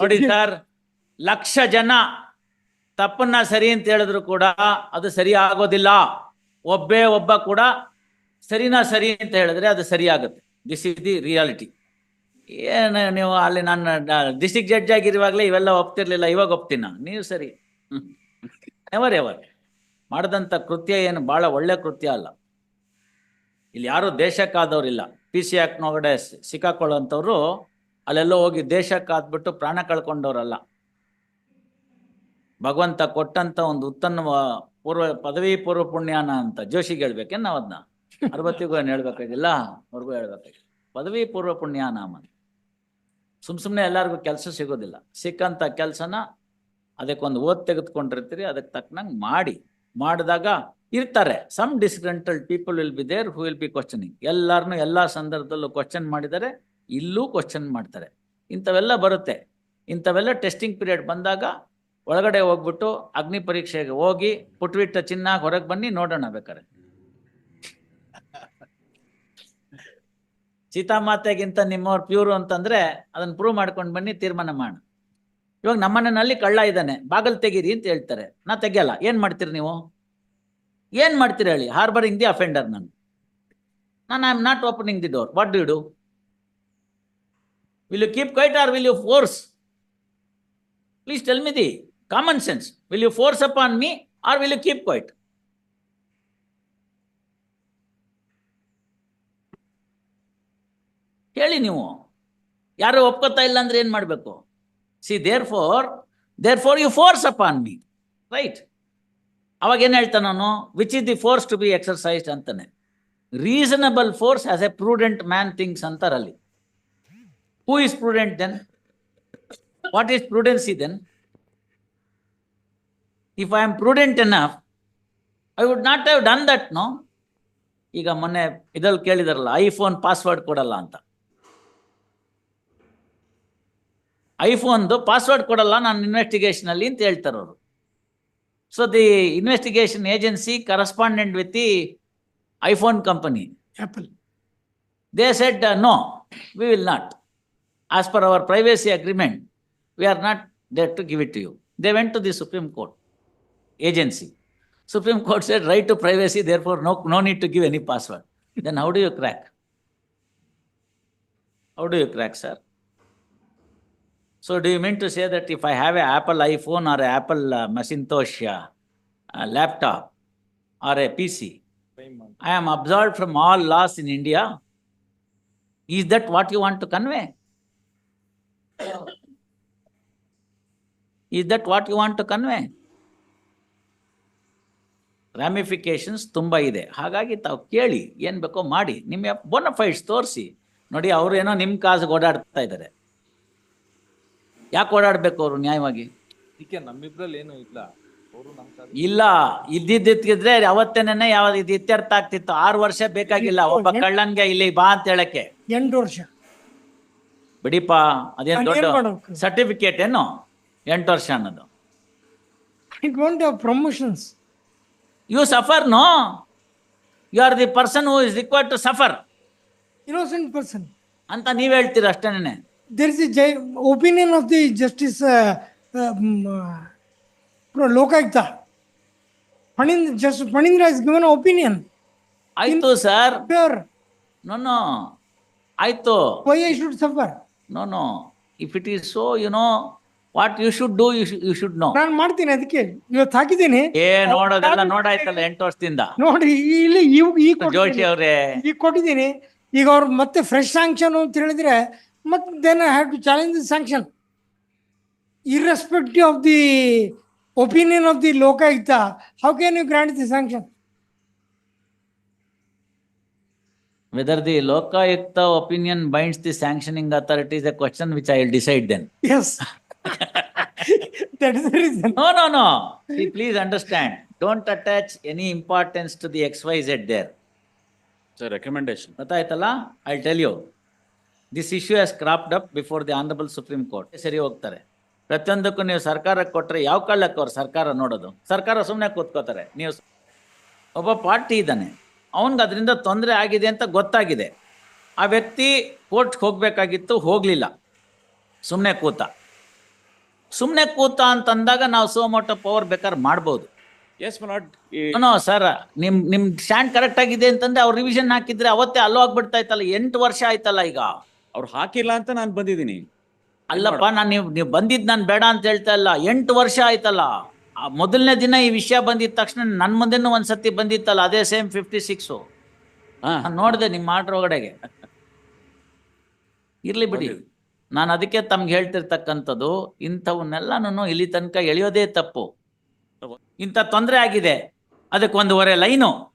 ನೋಡಿ ಸರ್ ಲಕ್ಷ ಜನ ತಪ್ಪನ್ನ ಸರಿ ಅಂತ ಹೇಳಿದ್ರು ಕೂಡ ಅದು ಸರಿ ಆಗೋದಿಲ್ಲ. ಒಬ್ಬೇ ಒಬ್ಬ ಕೂಡ ಸರಿನಾ ಸರಿ ಅಂತ ಹೇಳಿದ್ರೆ ಅದು ಸರಿ ಆಗುತ್ತೆ. ದಿಸ್ ಇಸ್ ದಿ ರಿಯಾಲಿಟಿ ಏನು ನೀವು ಅಲ್ಲಿ ನನ್ನ ಡಿಸ್ಟಿಕ್ ಜಡ್ಜ್ ಆಗಿರುವಾಗಲೇ ಇವೆಲ್ಲ ಒಪ್ತಿರ್ಲಿಲ್ಲ ಇವಾಗ ಒಪ್ತೀನ ನೀವು ಸರಿ. ಎವರ್ ಎವರ್ ಮಾಡಿದಂಥ ಕೃತ್ಯ ಏನು ಬಹಳ ಒಳ್ಳೆ ಕೃತ್ಯ ಅಲ್ಲ. ಇಲ್ಲಿ ಯಾರು ದೇಶಕ್ಕಾದವ್ರಿಲ್ಲ. ಪಿ ಸಿ ಆಕ್ಟ್ನೊಳಗಡೆ ಸಿಕ್ಕಾಕೊಳ್ಳೋಂಥವ್ರು ಅಲ್ಲೆಲ್ಲೋ ಹೋಗಿ ದೇಶಕ್ಕಾದ್ಬಿಟ್ಟು ಪ್ರಾಣ ಕಳ್ಕೊಂಡವರಲ್ಲ. ಭಗವಂತ ಕೊಟ್ಟಂತ ಒಂದು ಉತ್ತಮ ಪೂರ್ವ ಪದವಿ ಪೂರ್ವ ಪುಣ್ಯಾನ ಅಂತ ಜೋಶಿಗೆ ಹೇಳ್ಬೇಕೇನ್ ನಾವ್ ಅದನ್ನ ಅರವತ್ತಿಗೂ ಏನ್ ಹೇಳ್ಬೇಕಾಗಿಲ್ಲ? ಅವ್ರಿಗೂ ಹೇಳ್ಬೇಕಾಗಿಲ್ಲ. ಪದವಿ ಪೂರ್ವ ಪುಣ್ಯಾನಾಮ ಸುಮ್ ಸುಮ್ನೆ ಎಲ್ಲಾರ್ಗು ಕೆಲಸ ಸಿಗೋದಿಲ್ಲ. ಸಿಕ್ಕಂತ ಕೆಲಸನ ಅದಕ್ಕೊಂದು ಓದ್ ತೆಗೆದುಕೊಂಡಿರ್ತೀರಿ ಅದಕ್ಕೆ ತಕ್ಕನಂಗೆ ಮಾಡಿ. ಮಾಡಿದಾಗ ಇರ್ತಾರೆ. Some disgruntled people will be there who will be questioning ಎಲ್ಲರನ್ನೂ ಎಲ್ಲಾ ಸಂದರ್ಭದಲ್ಲೂ ಕ್ವಶನ್ ಮಾಡಿದರೆ ಇಲ್ಲೂ ಕ್ವಶನ್ ಮಾಡ್ತಾರೆ. ಇಂಥವೆಲ್ಲ ಬರುತ್ತೆ. ಇಂಥವೆಲ್ಲ ಟೆಸ್ಟಿಂಗ್ ಪೀರಿಯಡ್ ಬಂದಾಗ ಒಳಗಡೆ ಹೋಗ್ಬಿಟ್ಟು ಅಗ್ನಿ ಪರೀಕ್ಷೆಗೆ ಹೋಗಿ ಪುಟ್ಬಿಟ್ಟ ಚಿನ್ನ ಹೊರಗೆ ಬನ್ನಿ ನೋಡೋಣ ಬೇಕಾರೆ ಸೀತಾಮಾತೆಗಿಂತ ನಿಮ್ಮವ್ರು ಪ್ಯೂರು ಅಂತಂದ್ರೆ ಅದನ್ನ ಪ್ರೂವ್ ಮಾಡ್ಕೊಂಡು ಬನ್ನಿ ತೀರ್ಮಾನ ಮಾಡೋಣ ಇವಾಗ ನಮ್ಮನಲ್ಲಿ ಕಳ್ಳ ಇದ್ದಾನೆ ಬಾಗಲ್ ತೆಗೀರಿ ಅಂತ ಹೇಳ್ತಾರೆ. ನಾ ತೆಗಿಯಲ್ಲ ಏನ್ ಮಾಡ್ತೀರಿ ನೀವು? ಏನ್ ಮಾಡ್ತೀರಿ ಹೇಳಿ? ಹಾರ್ಬರಿಂಗ್ ದಿ ಅಫೆಂಡರ್ ನಾನು. ನಾನು I am not opening the door what do you do will you keep quiet or will you force please tell me the common sense will you force upon me or will you keep quiet ಹೇಳಿ ನೀವು. ಯಾರು ಒಪ್ಕೋತಾ ಇಲ್ಲ ಅಂದ್ರೆ ಏನ್ ಮಾಡ್ಬೇಕು? See therefore therefore you force upon me right ಅವಾಗ ಏನ್ ಹೇಳ್ತಾನೆ ನಾನು? Which is the force to be exercised ಅಂತಾನೆ. Reasonable force as a prudent man things ಅಂತಾರಲ್ಲಿ. Who is prudent then what is prudency then if I am prudent enough, I would not have done that no ಈಗ ಮೊನ್ನೆ ಇದ್ರಲ್ಲಿ ಕೇಳಿದಾರಲ್ಲ iPhone password ಕೊಡಲ್ಲ ಅಂತ. ಐಫೋನ್ದು password ಕೊಡಲ್ಲ ನಾನು investigation ಅಲ್ಲಿ ಅಂತ ಹೇಳ್ತಾರೆ ಅವರು. So the investigation agency correspondent with the iPhone company Apple. They said, uh, no, we will not. As per our privacy agreement, we are not there to give it to you. They went to the Supreme Court agency. Supreme Court said, right to privacy, therefore no, no need to give any password. Then how do you crack? How do you crack, sir? So do you mean to say that if I have an Apple iPhone or an Apple uh, Macintosh uh, laptop or a PC, I am absolved from all laws in India. Is that what you want to convey? Is that what you want to convey? Ramifications ತುಂಬ ಇದೆ. ಹಾಗಾಗಿ ತಾವು ಕೇಳಿ ಏನು ಬೇಕೋ ಮಾಡಿ. ನಿಮ್ಮ ಬೋನಫೈಡ್ಸ್ ತೋರಿಸಿ. ನೋಡಿ ಅವರು ಏನೋ ನಿಮ್ಮ ಕಾಸಿಗೆ ಓಡಾಡ್ತಾ ಇದ್ದಾರೆ. ಯಾಕೆ ಓಡಾಡ್ಬೇಕು ಅವರು ನ್ಯಾಯವಾಗಿ? ನಮ್ಮಿಬ್ರಲ್ಲಿ ಏನು ಇಲ್ಲ. ಇಲ್ಲ. ಇದ್ದಿದ್ದಿದ್ರೆ ಅವತ್ತೇನೆ ಯಾವ ಇದು ಇತ್ಯರ್ಥ ಆಗ್ತಿತ್ತು. ಆರು ವರ್ಷ ಬೇಕಾಗಿಲ್ಲ. ಒಬ್ಬ ಕಳ್ಳನ್ಗೆ ಇಲ್ಲಿ ಬಾ ಅಂತ ಹೇಳಕ್ಕೆ. ಎಂಟು ವರ್ಷ. ಬಿಡಿಪ್ಪ ಅದೇನು ದೊಡ್ಡ ಸರ್ಟಿಫಿಕೇಟ್ ಏನು? ಎಂಟು ವರ್ಷ ಅನ್ನೋದು. It want promotions you suffer no you are the person who is required to suffer innocent person ಅಂತ ನೀವು ಹೇಳ್ತೀರ ಅಷ್ಟೇನೆ. There is opinion of the justice Lokayukta Phanind just given opinion ಆಯ್ತು ಸರ್ ಪ್ಯೂರ್ ನೋ ಆಯ್ತು. Why I should suffer no no if it is so you know what you should do you should know ನಾನು ಮಾಡ್ತೀನಿ ಅದಕ್ಕೆ. ಇವತ್ತು ಹಾಕಿದ್ದೀನಿ. ಏ ನೋಡೋದೆಲ್ಲ ನೋಡಾಯ್ತಲ್ಲ ಎಂಟು ವರ್ಷದಿಂದ. ನೋಡಿ ಇಲ್ಲಿ ಈ ಈಗ ಜೋಶಿ ಅವರೇ ಅವ್ರೆ. ಈಗ ಕೊಟ್ಟಿದ್ದೀನಿ. ಈಗ ಅವ್ರು ಮತ್ತೆ ಫ್ರೆಶ್ ಸ್ಯಾಂಕ್ಷನ್ ಅಂತ ಹೇಳಿದ್ರೆ ಮತ್ತೆ then I have to challenge the sanction irrespective of the opinion of the Lokayukta how can you grant the sanction whether the Lokayukta opinion binds the sanctioning authority is a question which I will decide then yes that is the reason No, no, no. See, please understand. Don't attach any importance to the XYZ there. Sir recommendation ಗೊತ್ತಾಯ್ತಲ್ಲ? I tell you this issue has cropped up before the honourable Supreme Court ಸರಿ ಹೋಗ್ತಾರೆ. ಪ್ರತಿಯೊಂದಕ್ಕೂ ನೀವು ಸರ್ಕಾರಕ್ಕೆ ಕೊಟ್ಟರೆ ಯಾವ ಕಳ್ಳಕ್ಕೆ ಅವ್ರು ಸರ್ಕಾರ ನೋಡೋದು. ಸರ್ಕಾರ ಸುಮ್ಮನೆ ಕೂತ್ಕೋತಾರೆ. ನೀವು ಒಬ್ಬ ಪಾರ್ಟಿ ಇದ್ದಾನೆ. ಅವನ್ಗೆ ಅದರಿಂದ ತೊಂದರೆ ಆಗಿದೆ ಅಂತ ಗೊತ್ತಾಗಿದೆ. ಆ ವ್ಯಕ್ತಿ ಕೋರ್ಟ್ಗೆ ಹೋಗಬೇಕಾಗಿತ್ತು ಹೋಗಲಿಲ್ಲ. ಸುಮ್ಮನೆ ಕೂತ. ಸುಮ್ಮನೆ ಕೂತ ಅಂತಂದಾಗ ನಾವು ಸೋಮೋಟೋ ಪವರ್ ಬೇಕಾದ್ರೆ ಮಾಡ್ಬೋದು. ಎಸ್ ನೋ ಸರ್ ನಿಮ್ಮ ನಿಮ್ಮ ಸ್ಟ್ಯಾಂಡ್ ಕರೆಕ್ಟ್ ಆಗಿದೆ ಅಂತಂದ್ರೆ ಅವ್ರು ರಿವಿಷನ್ ಹಾಕಿದ್ರೆ ಅವತ್ತೇ ಅಲ್ಲೋ ಆಗ್ಬಿಡ್ತಾ ಇತ್ತಲ್ಲ ಎಂಟು ವರ್ಷ ಆಯ್ತಲ್ಲ ಈಗ. ಅವ್ರು ಹಾಕಿಲ್ಲ ಅಂತ ನಾನು ಬಂದಿದ್ದೀನಿ. ಅಲ್ಲಪ್ಪ ನಾನು ನೀವು ನೀವು ಬಂದಿದ್ದು ನಾನು ಬೇಡ ಅಂತ ಹೇಳ್ತಾ ಇಲ್ಲ. ಎಂಟು ವರ್ಷ ಆಯ್ತಲ್ಲ. ಮೊದಲನೇ ದಿನ ಈ ವಿಷಯ ಬಂದಿದ್ದ ತಕ್ಷಣ ನನ್ನ ಮುಂದೆನೂ ಒಂದ್ಸತಿ ಬಂದಿತ್ತಲ್ಲ ಅದೇ ಸೇಮ್ ಫಿಫ್ಟಿ ಸಿಕ್ಸು ಹಾಂ ನೋಡಿದೆ ನಿಮ್ಮ ಆರ್ಡ್ರ್ ಒಳಗಡೆಗೆ. ಇರ್ಲಿ ಬಿಡಿ. ನಾನು ಅದಕ್ಕೆ ತಮ್ಗೆ ಹೇಳ್ತಿರ್ತಕ್ಕಂಥದ್ದು ಇಂಥವನ್ನೆಲ್ಲನೂ ಇಲ್ಲಿ ತನಕ ಎಳೆಯೋದೇ ತಪ್ಪು. ಇಂಥ ತೊಂದರೆ ಆಗಿದೆ. ಅದಕ್ಕೆ ಒಂದೂವರೆ ಲೈನು.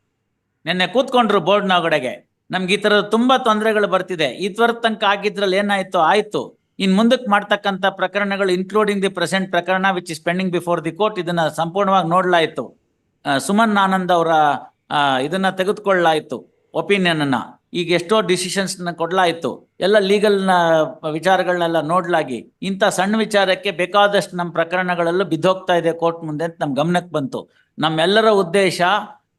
ನಿನ್ನೆ ಕೂತ್ಕೊಂಡ್ರು ಬೋರ್ಡ್ನ ಒಳಗಡೆಗೆ. ನಮ್ಗೆ ಈ ಥರದ ತುಂಬಾ ತೊಂದರೆಗಳು ಬರ್ತಿದೆ. ಈ ತ್ವರ ತನಕ ಆಗಿದ್ರಲ್ಲಿ ಏನಾಯ್ತು? ಆಯ್ತು. ಇನ್ ಮುಂದಕ್ಕೆ ಮಾಡ್ತಕ್ಕಂಥ ಪ್ರಕರಣಗಳು ಇನ್ಕ್ಲೂಡಿಂಗ್ ದಿ ಪ್ರೆಸೆಂಟ್ ಪ್ರಕರಣ which is pending before the court ಇದನ್ನ ಸಂಪೂರ್ಣವಾಗಿ ನೋಡ್ಲಾಯಿತು. ಸುಮನ್ ಆನಂದ್ ಅವರ ಇದನ್ನ ತೆಗೆದುಕೊಳ್ಳಲಾಯಿತು ಒಪಿನಿಯನ್ ಅನ್ನ ಈಗ ಎಷ್ಟೋ ಡಿಸಿಷನ್ಸ್ ಕೊಡ್ಲಾಯ್ತು. ಎಲ್ಲ ಲೀಗಲ್ನ ವಿಚಾರಗಳನ್ನೆಲ್ಲ ನೋಡ್ಲಾಗಿ. ಇಂಥ ಸಣ್ಣ ವಿಚಾರಕ್ಕೆ ಬೇಕಾದಷ್ಟು ನಮ್ಮ ಪ್ರಕರಣಗಳಲ್ಲೂ ಬಿದ್ದೋಗ್ತಾ ಇದೆ ಕೋರ್ಟ್ ಮುಂದೆ ಅಂತ ನಮ್ಮ ಗಮನಕ್ಕೆ ಬಂತು. ನಮ್ಮೆಲ್ಲರ ಉದ್ದೇಶ,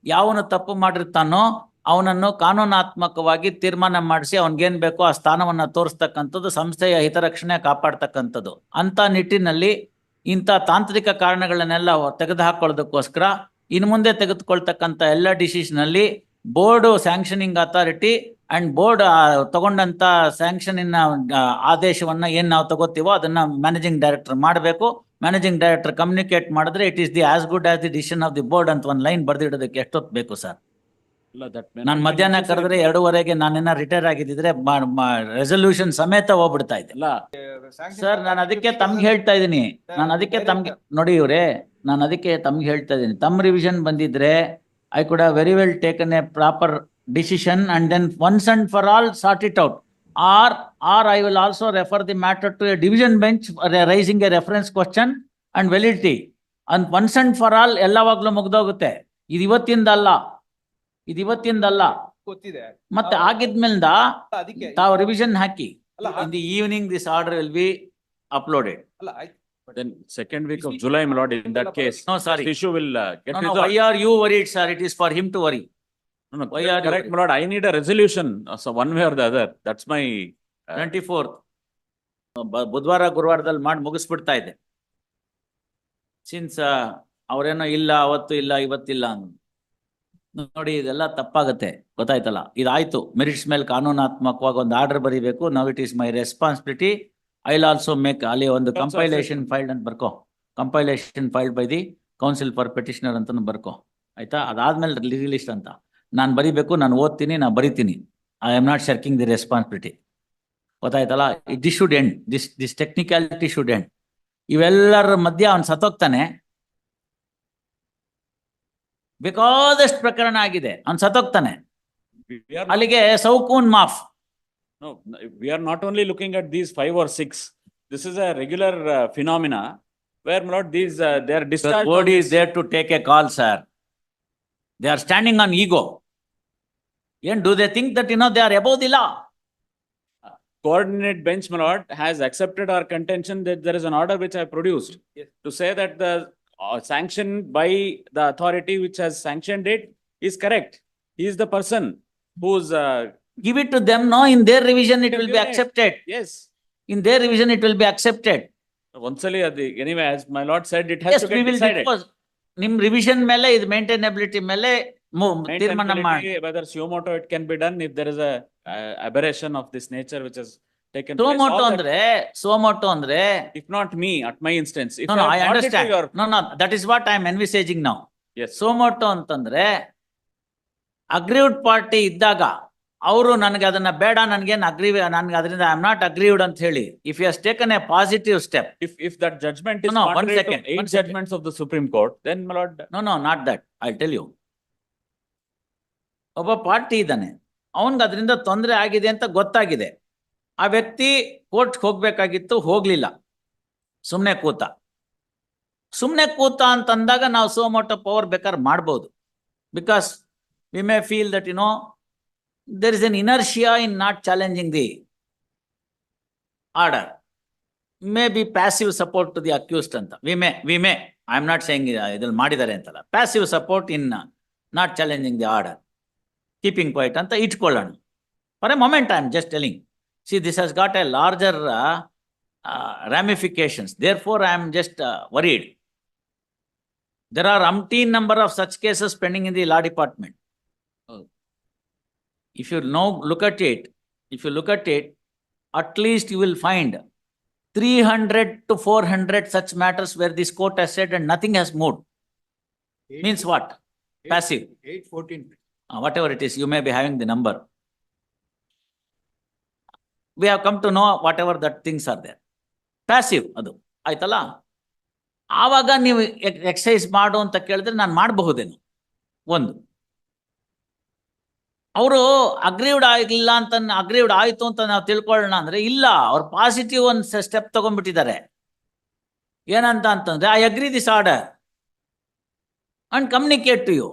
ಯಾವನು ತಪ್ಪು ಮಾಡಿರ್ತಾನೋ ಅವನನ್ನು ಕಾನೂನಾತ್ಮಕವಾಗಿ ತೀರ್ಮಾನ ಮಾಡಿಸಿ ಅವನಿಗೇನ್ ಬೇಕೋ ಆ ಸ್ಥಾನವನ್ನ ತೋರಿಸ್ತಕ್ಕಂಥದ್ದು, ಸಂಸ್ಥೆಯ ಹಿತರಕ್ಷಣೆ ಕಾಪಾಡ್ತಕ್ಕಂಥದ್ದು. ಅಂತ ನಿಟ್ಟಿನಲ್ಲಿ ಇಂಥ ತಾಂತ್ರಿಕ ಕಾರಣಗಳನ್ನೆಲ್ಲ ತೆಗೆದುಹಾಕೊಳ್ಳೋದಕ್ಕೋಸ್ಕರ ಇನ್ನು ಮುಂದೆ ತೆಗೆದುಕೊಳ್ತಕ್ಕಂಥ ಎಲ್ಲ ಡಿಸಿಷನ್ ಅಲ್ಲಿ board sanctioning authority and board ತಗೊಂಡಂತ ಸ್ಯಾಂಕ್ಷನಿನ ಆದೇಶವನ್ನ ಏನ್ ನಾವು ತಗೋತೀವೋ ಅದನ್ನ ಮ್ಯಾನೇಜಿಂಗ್ ಡೈರೆಕ್ಟರ್ ಮಾಡಬೇಕು. ಮ್ಯಾನೇಜಿಂಗ್ ಡೈರೆಕ್ಟರ್ ಕಮ್ಯುನಿಕೇಟ್ ಮಾಡಿದ್ರೆ, it is the as good as the decision of the board ಅಂತ ಒಂದು ಲೈನ್ ಬರೆದಿಡೋದಕ್ಕೆ ಎಷ್ಟೊತ್ತು ಬೇಕು ಸರ್? ನಾನು ಮಧ್ಯಾಹ್ನ ಕರೆದ್ರೆ ಎರಡೂವರೆಗೆ ನಾನೇನ ರಿಟೈರ್ ಆಗಿದ್ದಿದ್ರೆ ರೆಸೊಲ್ಯೂಷನ್ ಸಮೇತ ಹೋಗ್ಬಿಡ್ತಾ ಇದ್ದೆ. ಸರ್ ನಾನು ಅದಕ್ಕೆ ತಮ್ಗೆ ಹೇಳ್ತಾ ಇದ್ದೀನಿ ನಾನು ಅದಕ್ಕೆ ತಮ್ಗೆ ನೋಡಿ ಇವ್ರೆ ನಾನು ಅದಕ್ಕೆ ತಮ್ಗೆ ಹೇಳ್ತಾ ಇದ್ದೀನಿ ತಮ್ಮ ರಿವಿಷನ್ ಬಂದಿದ್ರೆ I could very well taken a proper decision and then once and for all sort it out or or I will also refer the matter to a division bench raising a reference question and validity and once and for all ಎಲ್ಲವಾಗ್ಲೂ ಮುಗ್ದೋಗುತ್ತೆ. ಇದು ಇವತ್ತಿಂದ ಅಲ್ಲ ಇದು ಇವತ್ತಿಂದಲ್ಲ ಗೊತ್ತಿದೆ ಮತ್ತೆ ಆಗಿದ್ಮೇಲಿಂದ ಅದಕ್ಕೆ ತಾವು ರಿವಿಷನ್ ಹಾಕಿ ಅಲ್ಲ in the evening this order will be uploaded ಅಲ್ಲ then second week of July, my lord, in that case, No, sorry. this issue will uh, get No, no, resolved. why are you worried, sir? It is for him to worry. No, no, why are you correct, my lord, I need a resolution, uh, so one way or the other, that's my. uh, twenty fourth ಬುಧವಾರ ಗುರುವಾರದಲ್ಲಿ ಮಾಡಿ ಮುಗಿಸ್ಬಿಡ್ತಾ ಇದೆ since ಅವರೇನೋ ಇಲ್ಲ ಅವತ್ತು ಇಲ್ಲ ಇವತ್ತಿಲ್ಲ ಅಂದ್ ನೋಡಿ ಇದೆಲ್ಲ ತಪ್ಪಾಗತ್ತೆ. ಗೊತ್ತಾಯ್ತಲ್ಲ? ಇದಾಯ್ತು. ಮೆರಿಟ್ಸ್ ಮೇಲೆ ಕಾನೂನಾತ್ಮಕವಾಗಿ ಒಂದು ಆರ್ಡರ್ ಬರೀಬೇಕು. Now it is my responsibility I also make ಅಲ್ಲಿ ಒಂದು ಕಂಪೈಲೇಷನ್ ಫೈಲ್ಡ್ ಅಂತ ಬರ್ಕೋ. Compilation filed by the counsel for petitioner ಅಂತಾನು ಬರ್ಕೋ. ಆಯ್ತಾ? ಅದಾದ್ಮೇಲೆ ಲೀಗಲಿಸ್ಟ್ ಅಂತ. ನಾನು ಬರಿಬೇಕು ನಾನು ಓದ್ತೀನಿ ನಾನು ಬರಿತೀನಿ. I am not shirking the responsibility ಗೊತ್ತಾಯ್ತಲ್ಲ? This should end this this technicality should end ಇವೆಲ್ಲರ ಮಧ್ಯೆ ಅವ್ನು ಸತ್ತೋಗ್ತಾನೆ. ಬೇಕಾದಷ್ಟು ಪ್ರಕರಣ ಆಗಿದೆ ಅವ್ನು ಸತ್ತೋಗ್ತಾನೆ we- We are, not- ಅಲ್ಲಿಗೆ ಸೌಕೂನ್ ಮಾಫ್ no, we are not only looking at these five or six, this is a regular uh, phenomena where, my lord, these, uh, they are The discharged. on board is this- there to take a call, sir. They are standing on ego. And do they think that, you know, they are above the law? coordinate bench, my lord, has accepted our contention that there is an order which I produced Yes. to say that the uh, sanction by the authority which has sanctioned it is correct. He is the person who's, uh, Give it to them, no, in their revision, it Can will give be it. accepted. yes. In their revision, it will be accepted. Onceali, uh, the- anyway, as my lord said, it has Yes, to we get will decided. dispose. ನಿಮ್ revision ಮೇಲೆ ಇದು ಮೇಂಟೈನಬಿಲಿಟಿ ಮೇಲೆ ಮು- ತೀರ್ಮಾನ ಮಾಡಿ Maintainability, Whether suo moto it can be done if there is a uh, aberration of this nature which has taken place. Suo motu all that- ಅಂದ್ರೆ suo motu ಅಂದ್ರೆ If not me, at my instance, if no I no I have brought it to understand your, no no that is what I am envisaging now yes, suo motu ಅಂತಂದ್ರೆ aggrieved party ಇದ್ದಾಗ ಅವರು ನನಗೆ ಅದನ್ನ ಬೇಡ ನನ್ಗೇನ್ agri ನನ್ಗೆ ಅದರಿಂದ I am not aggrieved ಅಂತ ಹೇಳಿ if you has taken a positive step if if that judgment is No, no, one contrary to the one court second. judgments of the Supreme Court, then my lord, no no not that I tell you ಒಬ್ಬ party ಇದ್ದಾನೆ ಅವನ್ಗೆ ಅದರಿಂದ ತೊಂದರೆ ಆಗಿದೆ ಅಂತ ಗೊತ್ತಾಗಿದೆ. ಆ ವ್ಯಕ್ತಿ ಕೋರ್ಟ್ಗೆ ಹೋಗ್ಬೇಕಾಗಿತ್ತು, ಹೋಗ್ಲಿಲ್ಲ. ಸುಮ್ಮನೆ ಕೂತ. ಸುಮ್ಮನೆ ಕೂತ ಅಂತಂದಾಗ ನಾವು ಸೋ ಸೋಮೋಟೋ ಪವರ್ ಬೇಕಾದ್ರೆ ಮಾಡ್ಬೋದು. Because we may feel that you know there is an inertia in not challenging the order may be passive support to the accused ಅಂತ. We may we may I am not saying ಇದ್ರಲ್ಲಿ ಮಾಡಿದ್ದಾರೆ ಅಂತಲ್ಲ. Passive support in not challenging the order keeping point ಅಂತ ಇಟ್ಕೊಳ್ಳೋಣ. For a moment I am just telling See, this has got a larger uh, uh, ramifications. Therefore, I am just uh, worried. There are umpteen number of such cases pending in the law department. Oh. If you now look at it, if you look at it, at least you will find 300 to 400 such matters where this court has said and nothing has moved. Eight, Means what? Eight, Passive. 814. Uh, whatever it is, you may be having the number. We have come to know whatever that things are there passive ಅದು. ಆಯ್ತಲ್ಲ? ಆವಾಗ ನೀವು exercise ಮಾಡು ಅಂತ ಕೇಳಿದ್ರೆ ನಾನು ಮಾಡಬಹುದೇನು? ಒಂದು. ಅವರು ಅಗ್ರೀವ್ಡ್ ಆಗಲಿಲ್ಲ ಅಂತ ಅಗ್ರೀವ್ಡ್ ಆಯಿತು ಅಂತ ನಾವು ತಿಳ್ಕೊಳ್ಳೋಣ ಅಂದರೆ ಇಲ್ಲ, ಅವ್ರು ಪಾಸಿಟಿವ್ ಒಂದು ಸ್ಟೆಪ್ ತೊಗೊಂಡ್ಬಿಟ್ಟಿದ್ದಾರೆ. ಏನಂತ ಅಂತಂದರೆ I agree this order and communicate to you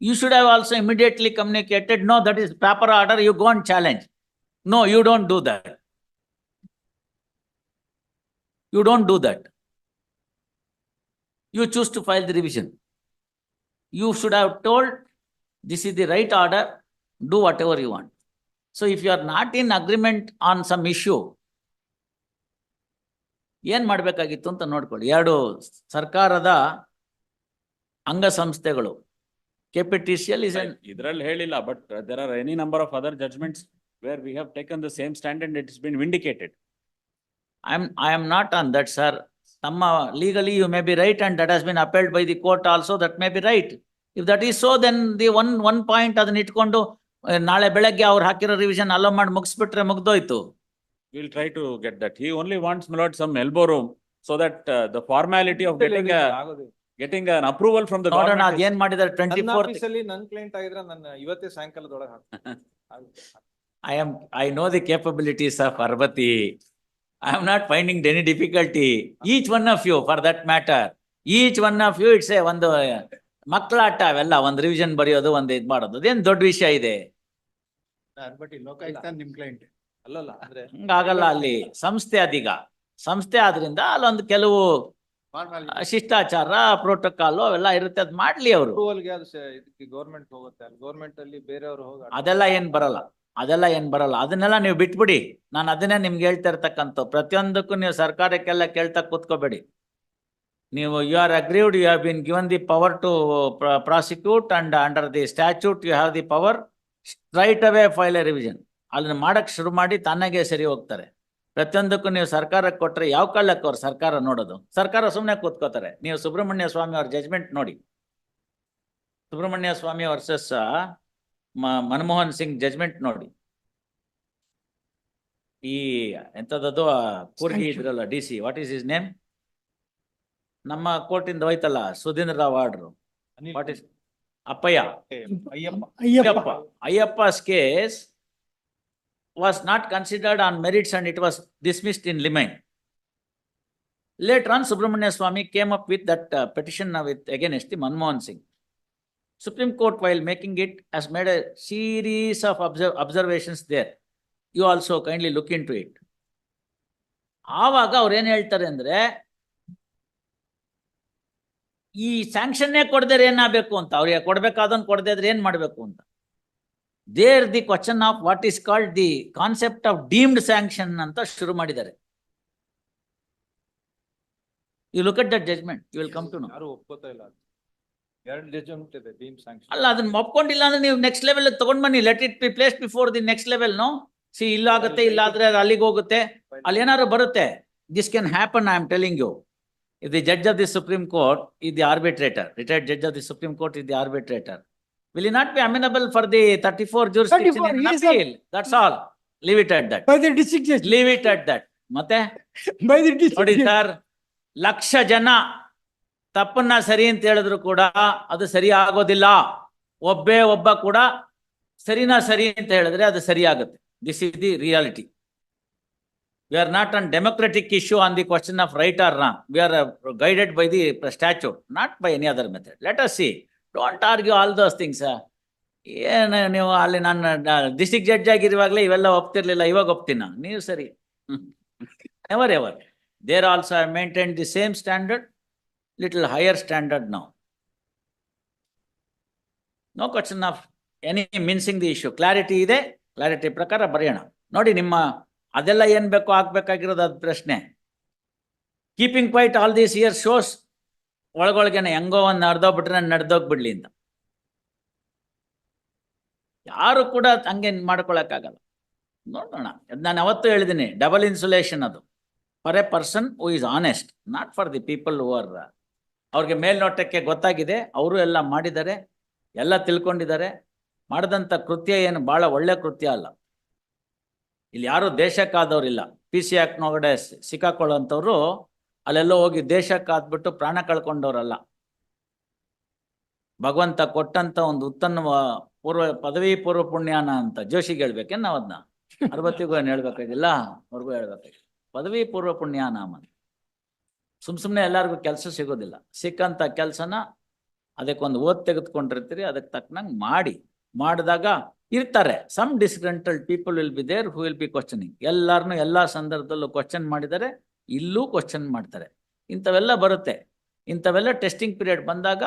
you should have also immediately communicated no that is proper order you gone challenge No, you don't do that. You don't do that. You choose to file the revision. You should have told, this is the right order, do whatever you want. So if you are not in agreement on some issue, ಏನ್ ಮಾಡ್ಬೇಕಾಗಿತ್ತು ಅಂತ ನೋಡ್ಕೊಳ್ಳಿ ಎರಡು ಸರ್ಕಾರದ ಅಂಗಸಂಸ್ಥೆಗಳು ಕೆಪಿಟಿಸಿಯಲ್ is ಇದ್ರಲ್ಲಿ ಹೇಳಿಲ್ಲ, but there are any number of other judgments where we have taken the same stand and it's been vindicated. I am, I am not on that, sir. Some, uh, legally you may be right and that has been upheld by the court also, that may be right. If that is so, then the one, one point ಅದನ್ನ ಇಟ್ಕೊಂಡು ಆ, ನಾಳೆ ಬೆಳಗ್ಗೆ ಅವ್ರು ಹಾಕಿರೋ revision hello ಮಾಡಿ ಮುಗಿಸ್ಬಿಟ್ರೆ ಮುಗ್ದೋಯ್ತು. We'll try to get that. He only wants, my lord, some elbow room so that uh, the formality of getting a, getting an approval from the ನೋಡೋಣ government. ಅದ್ ಏನ್ ಮಾಡಿದಾರೆ ಟ್ವೆಂಟಿ ನನ್ನ ಫೋರ್ತ್. ಆಫೀಸಲ್ಲಿ ನನ್ client ಆಗಿದ್ರೆ ನನ್ನ ಇವತ್ತೇ ಸಾಯಂಕಾಲದೊಳಗೆ ಹಾಕ್ತೀನಿ. I am, I know the capabilities of Parvati. I am not finding any difficulty. Each one of you, for that matter, each one of you, it's a ಒಂದು ಮಕ್ಕಳಾಟ ಅವೆಲ್ಲ ಒಂದ್ ರಿವಿಷನ್ ಬರೆಯೋದು ಒಂದ್ ಇದ್ ಮಾಡೋದು. ಅದೇನ್ ದೊಡ್ಡ ವಿಷಯ ಇದೆ. ಬಟ್ ಲೋಕಾಯುಕ್ತ ನಿಮ್ ಕ್ಲೈಂಟ್ ಅಲ್ಲಲ್ಲ ಅಂದ್ರೆ ಹಂಗಾಗಲ್ಲ ಅಲ್ಲಿ. ಸಂಸ್ಥೆ ಅದೀಗ. ಸಂಸ್ಥೆ ಆದ್ರಿಂದ ಅಲ್ಲೊಂದು ಕೆಲವು ಶಿಷ್ಟಾಚಾರ ಪ್ರೋಟೋಕಾಲ್ ಅವೆಲ್ಲ ಇರುತ್ತೆ ಅದ್ ಮಾಡ್ಲಿ ಅವರು. ಗೌರ್ಮೆಂಟ್ ಹೋಗುತ್ತೆ. ಅಲ್ಲಿ ಗೌರ್ಮೆಂಟ್ ಅಲ್ಲಿ ಬೇರೆಯವರು ಹೋಗಿ ಅದೆಲ್ಲ ಏನ್ ಬರಲ್ಲ. ಅದೆಲ್ಲ ಏನು ಬರಲ್ಲ. ಅದನ್ನೆಲ್ಲ ನೀವು ಬಿಟ್ಬಿಡಿ. ನಾನು ಅದನ್ನೇ ನಿಮ್ಗೆ ಹೇಳ್ತಾ ಇರ್ತಕ್ಕಂಥ ಪ್ರತಿಯೊಂದಕ್ಕೂ ನೀವು ಸರ್ಕಾರಕ್ಕೆಲ್ಲ ಕೇಳ್ತಾ ಕೂತ್ಕೋಬೇಡಿ. ನೀವು you are aggrieved you have been given the power to prosecute and under the statute you have the power straight away file a revision ಅದನ್ನ ಮಾಡಕ್ ಶುರು ಮಾಡಿ ತನ್ನಗೆ ಸರಿ ಹೋಗ್ತಾರೆ. ಪ್ರತಿಯೊಂದಕ್ಕೂ ನೀವು ಸರ್ಕಾರಕ್ಕೆ ಕೊಟ್ಟರೆ ಯಾವ ಕಾಲಕ್ಕೆ ಅವ್ರು ಸರ್ಕಾರ ನೋಡೋದು. ಸರ್ಕಾರ ಸುಮ್ಮನೆ ಕೂತ್ಕೋತಾರೆ. ನೀವು ಸುಬ್ರಹ್ಮಣ್ಯ ಸ್ವಾಮಿ ಅವ್ರ ಜಜ್ಮೆಂಟ್ ನೋಡಿ. ಸುಬ್ರಹ್ಮಣ್ಯ ಸ್ವಾಮಿ ವರ್ಸಸ್ ಮನಮೋಹನ್ ಸಿಂಗ್ ಜಜ್ಮೆಂಟ್ ನೋಡಿ. ಈ ಎಂತದ್ದು ಕೂರ್ಗಿ ಇದ್ರಲ್ಲ D C what is is name ನಮ್ಮ ಕೋರ್ಟ್ ಇಂದ ಹೋಯ್ತಲ್ಲ Sudhindra Rao order. What is Appaiah. Ayyappa. Ayyappa. Case was not considered on merits and it was dismissed in limine later on Subramanian Swamy came up with that petition with again ಎಷ್ಟಿ Manmohan Singh Supreme Court, while making it, has made a series of observ- observations there. You also kindly look into it. ಆವಾಗ ಅವ್ರು ಏನ್ ಹೇಳ್ತಾರೆ ಅಂದ್ರೆ ಈ ಸ್ಯಾಂಕ್ಷನ್ನೇ ಕೊಡದೇ ಏನಾಗಬೇಕು ಅಂತ ಅವ್ರಿಗೆ ಕೊಡ್ಬೇಕಾದನ್ ಕೊಡದೇ ಇದ್ರೆ ಏನ್ ಮಾಡ್ಬೇಕು ಅಂತ there the question of what is called the concept of deemed sanction ಅಂತ ಶುರು ಮಾಡಿದ್ದಾರೆ you look at that judgment you will come to know ಯಾರು ಒಪ್ಕೋತಾ ಇಲ್ಲ. ಎರಡು ಜಡ್ಜ್ಮೆಂಟ್ ಇದೆ ಡೀಮ್ ಸ್ಯಾಂಕ್ಷನ್ ಅಲ್ಲ ಅದನ್ನ ಒಪ್ಕೊಂಡಿಲ್ಲ ಅಂದ್ರೆ ನೀವು ನೆಕ್ಸ್ಟ್ ಲೆವೆಲ್ ತಗೊಂಡ್ ಬನ್ನಿ. Let it be place before the next level no see ಇಲ್ಲಾಗುತ್ತೆ ಇಲ್ಲಾದ್ರೆ ಅದು ಅಲ್ಲಿಗೆ ಹೋಗುತ್ತೆ. ಅಲ್ಲಿ ಏನಾದ್ರು ಬರುತ್ತೆ? This can happen I am telling you if the judge of the Supreme Court is the arbitrator retired judge of the Supreme Court is the arbitrator will not be amenable for the thirty four 34, yes, sir. That's all leave it at that by the district judge leave it at that ಮತ್ತೆ? By the ನೋಡಿ district sir lakh ಜನ ತಪ್ಪನ್ನ ಸರಿ ಅಂತ ಹೇಳಿದ್ರು ಕೂಡ ಅದು ಸರಿ ಆಗೋದಿಲ್ಲ. ಒಬ್ಬೇ ಒಬ್ಬ ಕೂಡ ಸರಿನಾ ಸರಿ ಅಂತ ಹೇಳಿದ್ರೆ ಅದು ಸರಿ ಆಗುತ್ತೆ. This is the reality we are not an democratic issue on the question of right or wrong we are guided by the statute not by any other method let us see don't argue all those things ಏನು ನೀವು ಅಲ್ಲಿ ನಾನು district judge ಆಗಿರುವಾಗಲೇ ಇವೆಲ್ಲ ಒಪ್ತಿರ್ಲಿಲ್ಲ, ಇವಾಗ ಒಪ್ತೀನ ನೀವು ಸರಿ. Ever ever there also maintain the same standard little higher standard ನಾವು no question of any mincing the issue clarity ಇದೆ ಕ್ಲಾರಿಟಿ ಪ್ರಕಾರ ಬರೆಯೋಣ. ನೋಡಿ ನಿಮ್ಮ ಅದೆಲ್ಲ ಏನ್ ಬೇಕೋ ಆಗ್ಬೇಕಾಗಿರೋದು ಅದು ಪ್ರಶ್ನೆ. Keeping quiet all these year shows ಒಳಗೊಳಗೇನೆ ಹೆಂಗೋ ಒಂದು ನಡೆದೋಗ್ಬಿಟ್ರೆ ನಡೆದೋಗ್ಬಿಡ್ಲಿ ಅಂತ. ಯಾರು ಕೂಡ ಹಂಗೆ ಮಾಡ್ಕೊಳಕ್ಕಾಗಲ್ಲ. ನೋಡೋಣ ನಾನು ಅವತ್ತು ಹೇಳಿದ್ದೀನಿ ಡಬಲ್ ಇನ್ಸುಲೇಷನ್ ಅದು. For a person who is honest not for the people who are ಅವ್ರಿಗೆ ಮೇಲ್ನೋಟಕ್ಕೆ ಗೊತ್ತಾಗಿದೆ, ಅವರು ಎಲ್ಲ ಮಾಡಿದ್ದಾರೆ, ಎಲ್ಲ ತಿಳ್ಕೊಂಡಿದ್ದಾರೆ. ಮಾಡಿದಂಥ ಕೃತ್ಯ ಏನು ಭಾಳ ಒಳ್ಳೆ ಕೃತ್ಯ ಅಲ್ಲ. ಇಲ್ಲಿ ಯಾರು ದೇಶಕ್ಕಾದವ್ರಿಲ್ಲ. ಪಿ ಸಿ ಆಕ್ಟ್ನೊಳಗಡೆ ಸಿಕ್ಕಾಕೊಳ್ಳೋಂಥವ್ರು ಅಲ್ಲೆಲ್ಲೋ ಹೋಗಿ ದೇಶಕ್ಕಾದ್ಬಿಟ್ಟು ಪ್ರಾಣ ಕಳ್ಕೊಂಡವ್ರಲ್ಲ. ಭಗವಂತ ಕೊಟ್ಟಂತ ಒಂದು ಉತ್ತಮ ಪೂರ್ವ, ಪದವಿ ಪೂರ್ವ ಪುಣ್ಯಾನ ಅಂತ ಜೋಶಿಗೆ ಹೇಳ್ಬೇಕೇನು ನಾವು ಅದನ್ನ ಅರವತ್ತಿಗೂ ಏನು ಹೇಳ್ಬೇಕಾಗಿಲ್ಲ? ಅವ್ರಿಗೂ ಹೇಳ್ಬೇಕಾಗಿಲ್ಲ. ಪದವಿ ಪೂರ್ವ ಪುಣ್ಯಾನ ಅಂತ. ಸುಮ್ ಸುಮ್ಮನೆ ಎಲ್ಲಾರ್ಗು ಕೆಲಸ ಸಿಗೋದಿಲ್ಲ. ಸಿಕ್ಕಂತ ಕೆಲಸನ ಅದಕ್ಕೊಂದು ಓದ್ ತೆಗೆದುಕೊಂಡಿರ್ತೀರಿ ಅದಕ್ಕೆ ತಕ್ಕನಂಗೆ ಮಾಡಿ. ಮಾಡಿದಾಗ ಇರ್ತಾರೆ. Some disgruntle people will be there who will be questioning ಎಲ್ಲರನ್ನೂ ಎಲ್ಲಾ ಸಂದರ್ಭದಲ್ಲೂ ಕ್ವಶನ್ ಮಾಡಿದರೆ ಇಲ್ಲೂ ಕ್ವಶನ್ ಮಾಡ್ತಾರೆ. ಇಂಥವೆಲ್ಲ ಬರುತ್ತೆ. ಇಂಥವೆಲ್ಲ ಟೆಸ್ಟಿಂಗ್ ಪೀರಿಯಡ್ ಬಂದಾಗ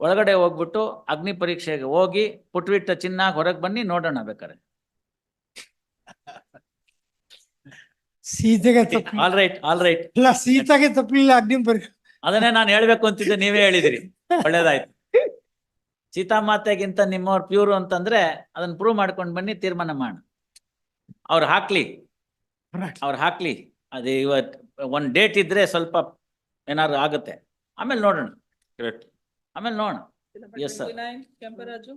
ಒಳಗಡೆ ಹೋಗ್ಬಿಟ್ಟು ಅಗ್ನಿ ಪರೀಕ್ಷೆಗೆ ಹೋಗಿ ಪುಟ್ಬಿಟ್ಟ ಚಿನ್ನ ಹೊರಗೆ ಬನ್ನಿ ನೋಡೋಣ ಬೇಕಾರೆ. ಸೀತೆಗೆ ಆಲ್ ರೈಟ್ ಆಲ್ ರೈಟ್ ಇಲ್ಲ ಸೀತೆಗೆ ತಪ್ಪಲಿಲ್ಲ ಅಗ್ನಿ ಅದನ್ನೇ ನಾನು ಹೇಳ್ಬೇಕು ಅಂತಿದ್ದೆ ನೀವೇ ಹೇಳಿದಿರಿ. ಒಳ್ಳೇದಾಯ್ತು. ಸೀತಾಮಾತೆಗಿಂತ ನಿಮ್ಮವ್ರ ಪ್ಯೂರ್ ಅಂತಂದ್ರೆ ಅದನ್ನ ಪ್ರೂವ್ ಮಾಡ್ಕೊಂಡು ಬನ್ನಿ ತೀರ್ಮಾನ ಮಾಡು. ಅವ್ರು ಹಾಕ್ಲಿ. ಅವ್ರು ಹಾಕ್ಲಿ. ಅದು ಇವತ್ ಒಂದ್ ಡೇಟ್ ಇದ್ರೆ ಸ್ವಲ್ಪ ಏನಾದ್ರು ಆಗುತ್ತೆ. ಆಮೇಲೆ ನೋಡೋಣ. ಕರೆಕ್ಟ್ ಆಮೇಲೆ ನೋಡೋಣ. Yes sir Kemparaju.